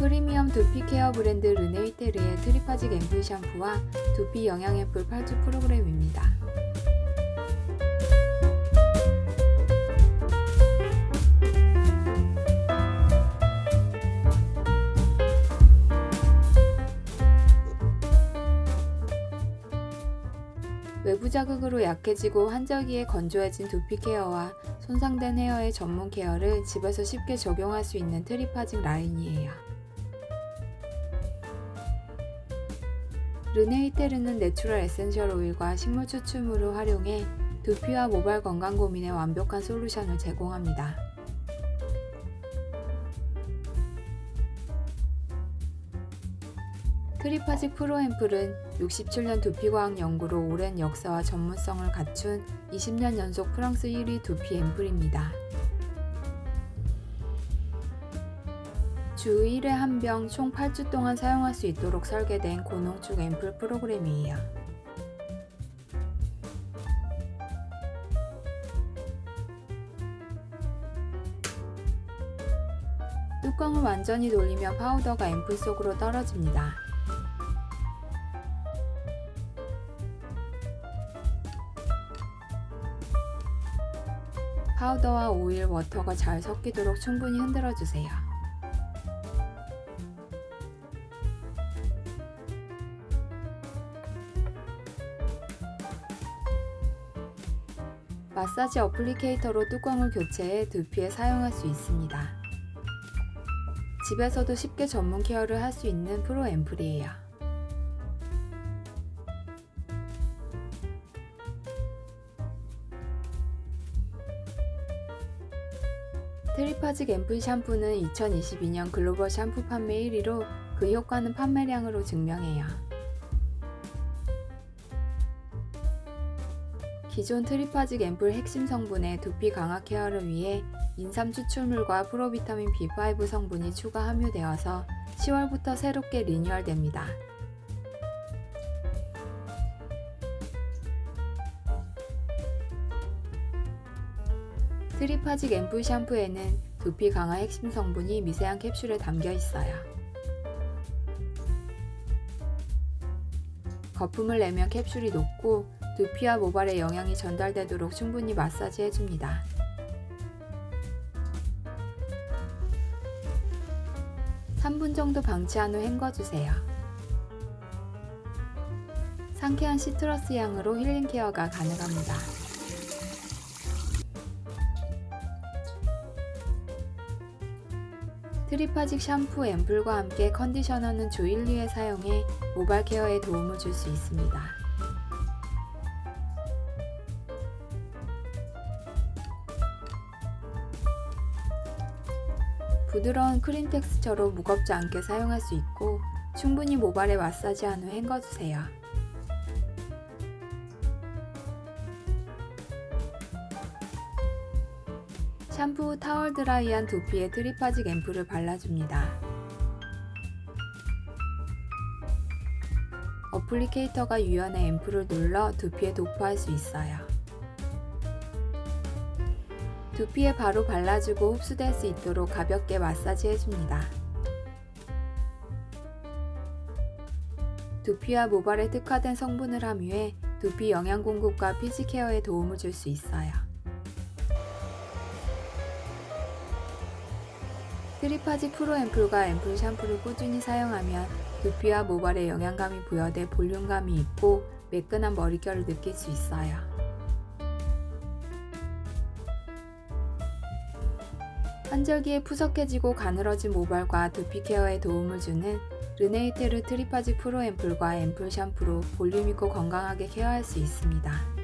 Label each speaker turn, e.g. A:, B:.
A: 프리미엄 두피 케어 브랜드 르네이테르의 트리파직 앰플 샴푸와 두피 영양 앰플 8주 프로그램입니다. 외부 자극으로 약해지고 한절기에 건조해진 두피 케어와 손상된 헤어의 전문 케어를 집에서 쉽게 적용할 수 있는 트리파직 라인이에요. 르네이테르는 내추럴 에센셜 오일과 식물 추출물을 활용해 두피와 모발 건강 고민에 완벽한 솔루션을 제공합니다. 트리파직 프로앰플은 67년 두피과학 연구로 오랜 역사와 전문성을 갖춘 20년 연속 프랑스 1위 두피 앰플입니다. 주 1회 한 병 총 8주 동안 사용할 수 있도록 설계된 고농축 앰플 프로그램이에요. 뚜껑을 완전히 돌리면 파우더가 앰플 속으로 떨어집니다. 파우더와 오일, 워터가 잘 섞이도록 충분히 흔들어 주세요. 마사지 어플리케이터로 뚜껑을 교체해 두피에 사용할 수 있습니다. 집에서도 쉽게 전문 케어를 할 수 있는 프로 앰플이에요. 트리파직 앰플 샴푸는 2022년 글로벌 샴푸 판매 1위로 그 효과는 판매량으로 증명해요. 기존 트리파직 앰플 핵심 성분의 두피 강화 케어를 위해 인삼 추출물과 프로비타민 B5 성분이 추가 함유되어서 10월부터 새롭게 리뉴얼됩니다. 트리파직 앰플 샴푸에는 두피 강화 핵심 성분이 미세한 캡슐에 담겨 있어요. 거품을 내면 캡슐이 녹고 두피와 모발에 영양이 전달되도록 충분히 마사지 해줍니다. (3분) 정도 방치한 후 헹궈주세요. 상쾌한 시트러스 향으로 힐링 케어가 가능합니다. 트리파직 샴푸 앰플과 함께 컨디셔너는 주 1, 2회 사용해 모발 케어에 도움을 줄 수 있습니다. 부드러운 크림 텍스처로 무겁지 않게 사용할 수 있고 충분히 모발에 마사지한 후 헹궈주세요. 샴푸 후 타월 드라이한 두피에 트리파직 앰플을 발라줍니다. 어플리케이터가 유연해 앰플을 눌러 두피에 도포할 수 있어요. 두피에 바로 발라주고 흡수될 수 있도록 가볍게 마사지 해줍니다. 두피와 모발에 특화된 성분을 함유해 두피 영양 공급과 피지 케어에 도움을 줄 수 있어요. 트리파지 프로 앰플과 앰플 샴푸를 꾸준히 사용하면 두피와 모발에 영양감이 부여돼 볼륨감이 있고 매끈한 머릿결을 느낄 수 있어요. 환절기에 푸석해지고 가늘어진 모발과 두피 케어에 도움을 주는 르네이테르 트리파지 프로 앰플과 앰플 샴푸로 볼륨 있고 건강하게 케어할 수 있습니다.